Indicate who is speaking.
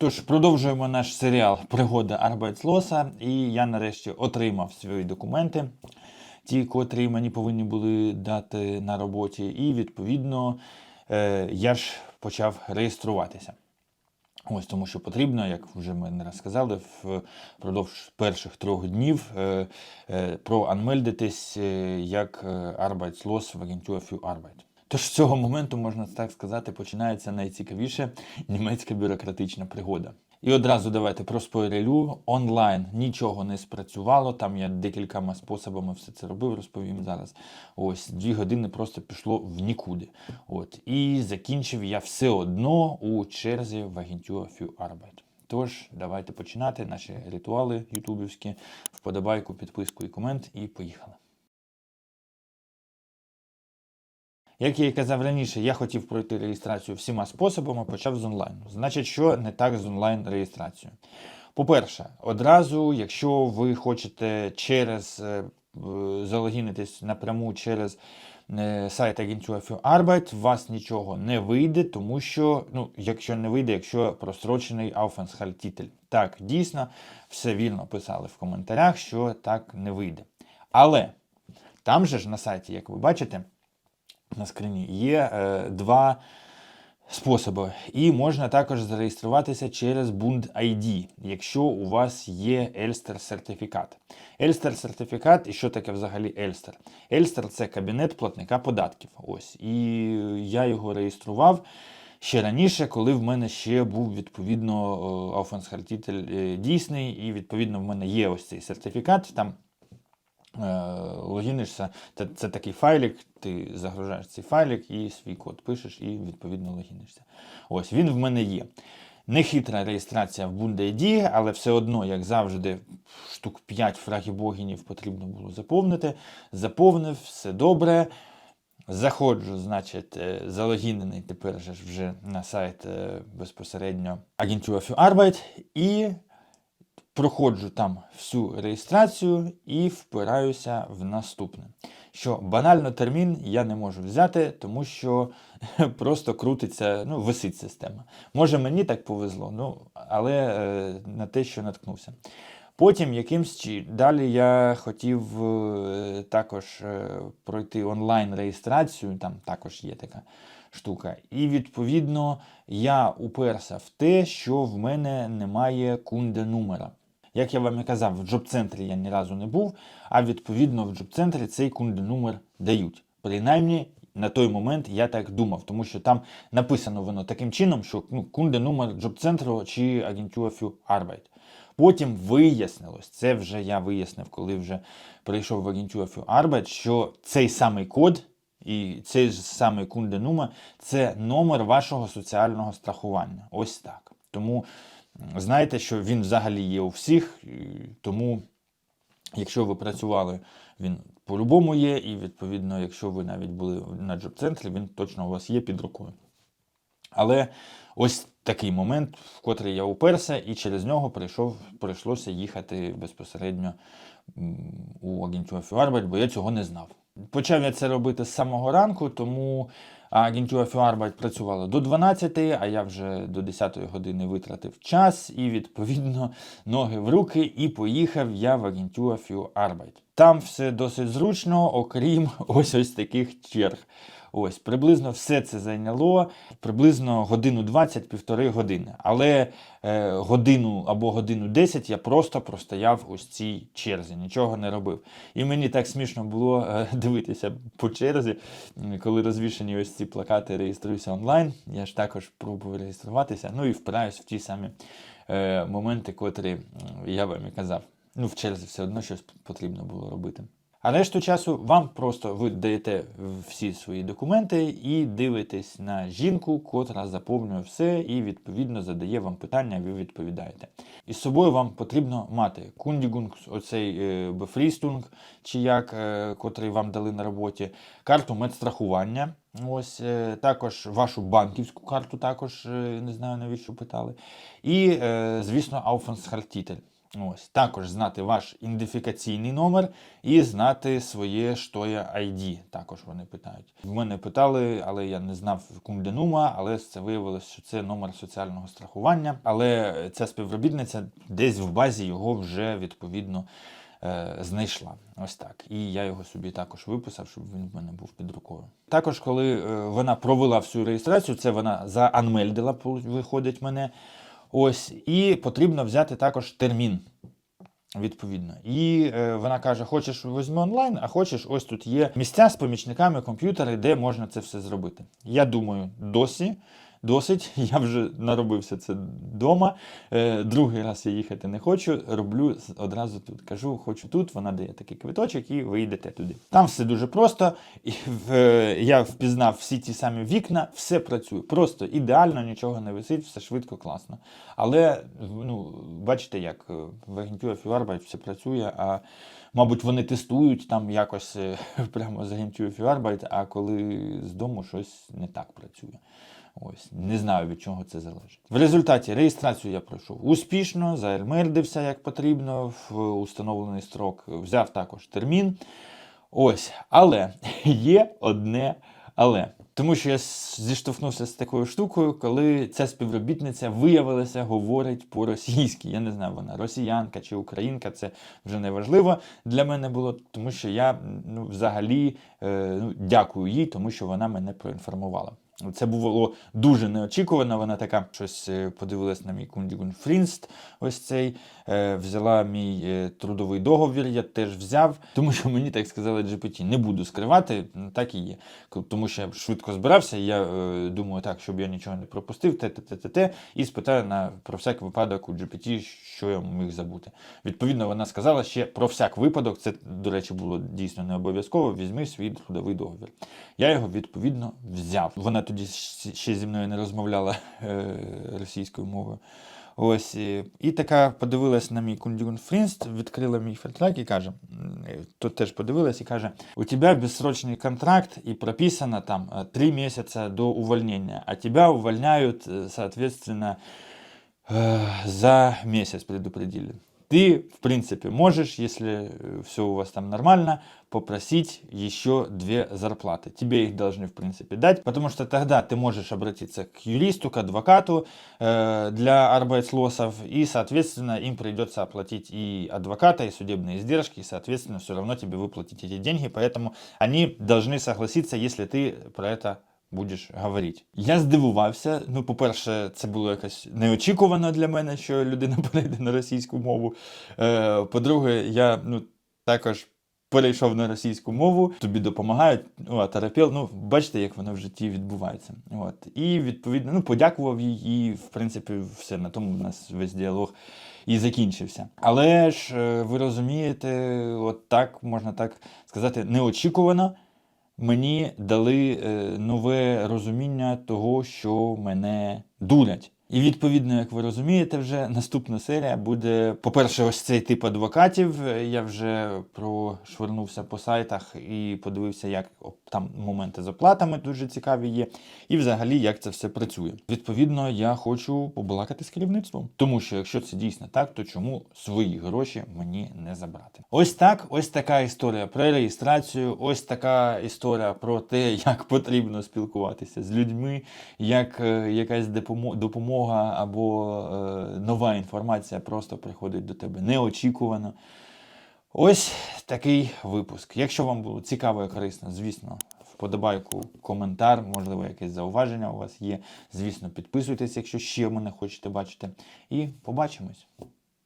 Speaker 1: Тож продовжуємо наш серіал Пригода Арбайтслоса, і я нарешті отримав свої документи, ті, котрі мені повинні були дати на роботі, і відповідно е, я ж почав реєструватися. Ось тому, що потрібно, як вже ми не раз сказали, впродовж перших трьох днів е, е, проанмельдитись як Arbeitslos в агентура Arbeit. Тож з цього моменту, можна так сказати, починається найцікавіше німецька бюрократична пригода. І одразу давайте проспойлерю. Онлайн нічого не спрацювало. Там я декількома способами все це робив, розповім зараз. Ось дві години просто пішло в нікуди. От і закінчив я все одно у черзі в агентура für. Тож, давайте починати наші ритуали ютубівські. Вподобайку, підписку і комент, і поїхали. Як я і казав раніше, я хотів пройти реєстрацію всіма способами, почав з онлайну. Значить, що не так з онлайн реєстрацією? По-перше, одразу, якщо ви хочете через е, залогінитись напряму через е, сайт агентура Arbeit, у вас нічого не вийде, тому що, ну, якщо не вийде, якщо прострочений Aufenthaltstitel. Так, дійсно, все вірно писали в коментарях, що так не вийде. Але там же ж на сайті, як ви бачите, на скрині є е, два способи. І можна також зареєструватися через Bund ID, якщо у вас є Elster сертифікат. Elster сертифікат, і що таке взагалі Elster? Elster – це кабінет платника податків. Ось. І я його реєстрував. Ще раніше, коли в мене ще був відповідно Aufenthaltstitel дійсний, і відповідно в мене є ось цей сертифікат. Там логінишся, це, це такий файлик, ти загружаєш цей файлик і свій код пишеш, і відповідно логінишся. Ось він в мене є. Нехитра реєстрація в BundID, але все одно, як завжди, штук 5 фрагібогінів потрібно було заповнити. Заповнив, все добре. Заходжу, значить, е, залогінений тепер же вже на сайт е, безпосередньо für Arbeit і проходжу там всю реєстрацію і впираюся в наступне. Що банально термін я не можу взяти, тому що просто крутиться, ну, висить система. Може, мені так повезло, ну, але е, на те, що наткнувся. Потім якимсь чи далі я хотів е, також е, пройти онлайн реєстрацію, там також є така штука. І відповідно я уперся в те, що в мене немає кунде номера. Як я вам і казав, в джоб-центрі я ні разу не був, а відповідно в джоб-центрі цей кунде номер дають. Принаймні, на той момент я так думав, тому що там написано воно таким чином, що ну, кунде номер джоб-центру чи агентура für Arbeit. Потім вияснилось, це вже я вияснив, коли вже прийшов в агентура für Arbeit, що цей самий код і цей ж самий кунде номер це номер вашого соціального страхування. Ось так. Тому знайте, що він взагалі є у всіх, тому, якщо ви працювали, він по-любому є, і відповідно, якщо ви навіть були на джоб-центрі, він точно у вас є під рукою. Але ось такий момент, в котрий я уперся, і через нього прийшов, прийшлося їхати безпосередньо у агентуру Фюарбель, бо я цього не знав. Почав я це робити з самого ранку, тому агентура Фюарбайт працювала до 12, а я вже до 10 години витратив час і, відповідно, ноги в руки, і поїхав я в агентюра Фюарбайт. Там все досить зручно, окрім ось ось таких черг. Ось приблизно все це зайняло приблизно годину 20-півтори години. Але е, годину або годину 10 я просто простояв у цій черзі, нічого не робив. І мені так смішно було е, дивитися по черзі, коли розвішені ось ці плакати реєструйся онлайн. Я ж також пробую реєструватися. Ну і впираюсь в ті самі е, моменти, котрі я вам і казав. Ну, в черзі все одно щось потрібно було робити. А решту часу вам просто ви даєте всі свої документи і дивитесь на жінку, котра заповнює все і відповідно задає вам питання, ви відповідаєте. І з собою вам потрібно мати кундігунг, оцей е, бефрістунг, чи як, е, котрий вам дали на роботі, карту медстрахування. Ось е, також вашу банківську карту, також е, не знаю навіщо питали. І, е, звісно, Aufenthaltstitel. Ось також знати ваш ідентифікаційний номер і знати своє що є ID. Також вони питають. В мене питали, але я не знав кумденума, але це виявилось, що це номер соціального страхування. Але ця співробітниця десь в базі його вже відповідно е, знайшла. Ось так. І я його собі також виписав, щоб він в мене був під рукою. Також, коли е, вона провела всю реєстрацію, це вона заанмельдила, виходить мене. Ось, і потрібно взяти також термін. Відповідно. І е, вона каже: хочеш візьми онлайн, а хочеш, ось тут є місця з помічниками, комп'ютери, де можна це все зробити. Я думаю, досі. Досить, я вже наробився це вдома. Е, другий раз я їхати не хочу. Роблю одразу тут. Кажу, хочу тут. Вона дає такий квиточок, і ви йдете туди. Там все дуже просто. І, е, я впізнав всі ті самі вікна, все працює. Просто ідеально, нічого не висить, все швидко, класно. Але ну, бачите, як е, в агентура Фіарбайт все працює. а Мабуть, вони тестують там якось е, прямо з агентури Фіарбайт, а коли з дому щось не так працює. Ось не знаю від чого це залежить. В результаті реєстрацію я пройшов успішно, заельмердився як потрібно в установлений строк, взяв також термін. Ось, але є одне але. Тому що я зіштовхнувся з такою штукою, коли ця співробітниця виявилася говорить по-російськи. Я не знаю, вона росіянка чи українка, це вже не важливо для мене було, тому що я ну, взагалі е, ну, дякую їй, тому що вона мене проінформувала. Це було дуже неочікувано. Вона така щось е, подивилась на мій Кундігун Фрінст, ось цей, е, взяла мій е, трудовий договір, я теж взяв, тому що мені так сказали GPT. Не буду скривати, так і є. Тому що я швидко збирався, і я думаю, так, щоб я нічого не пропустив, те, те, те, те, те, і спитаю на про всяк випадок у GPT, що я міг забути. Відповідно, вона сказала ще про всяк випадок. Це, до речі, було дійсно не обов'язково. Візьми свій трудовий договір. Я його відповідно взяв. Вона тоді щ- ще зі мною не розмовляла е, російською мовою. Ось і, і така подивилась на мій Кундігун Фрінст, відкрила мій фертрак і каже: м, е, тут теж подивилась і каже: у тебе безсрочний контракт, і прописано там е, три місяці до увольнення, а тебе увольняють, е, соответственно, э, за месяц предупредили. Ты, в принципе, можешь, если все у вас там нормально, попросить еще две зарплаты. Тебе их должны, в принципе, дать, потому что тогда ты можешь обратиться к юристу, к адвокату э, для арбайтслосов, и, соответственно, им придется оплатить и адвоката, и судебные издержки, и, соответственно, все равно тебе выплатить эти деньги, поэтому они должны согласиться, если ты про это будеш говорити. Я здивувався. Ну, по-перше, це було якось неочікувано для мене, що людина перейде на російську мову. Е, по-друге, я ну, також перейшов на російську мову, тобі допомагають, ну, а терапевт, ну, бачите, як воно в житті відбувається. От. І відповідно, ну, подякував їй, і, в принципі, все, на тому у нас весь діалог і закінчився. Але ж е, ви розумієте, от так можна так сказати, неочікувано мені дали е, нове розуміння того, що мене дурять. І відповідно, як ви розумієте, вже наступна серія буде, по-перше, ось цей тип адвокатів. Я вже прошвернувся по сайтах і подивився, як там моменти з оплатами дуже цікаві є, і взагалі як це все працює. Відповідно, я хочу побалакати з керівництвом, тому що якщо це дійсно так, то чому свої гроші мені не забрати? Ось так, ось така історія про реєстрацію, ось така історія про те, як потрібно спілкуватися з людьми, як е, якась допомо- допомога або е, нова інформація просто приходить до тебе неочікувано. Ось такий випуск. Якщо вам було цікаво і корисно, звісно, вподобайку, коментар, можливо, якесь зауваження у вас є. Звісно, підписуйтесь, якщо ще мене хочете бачити. І побачимось.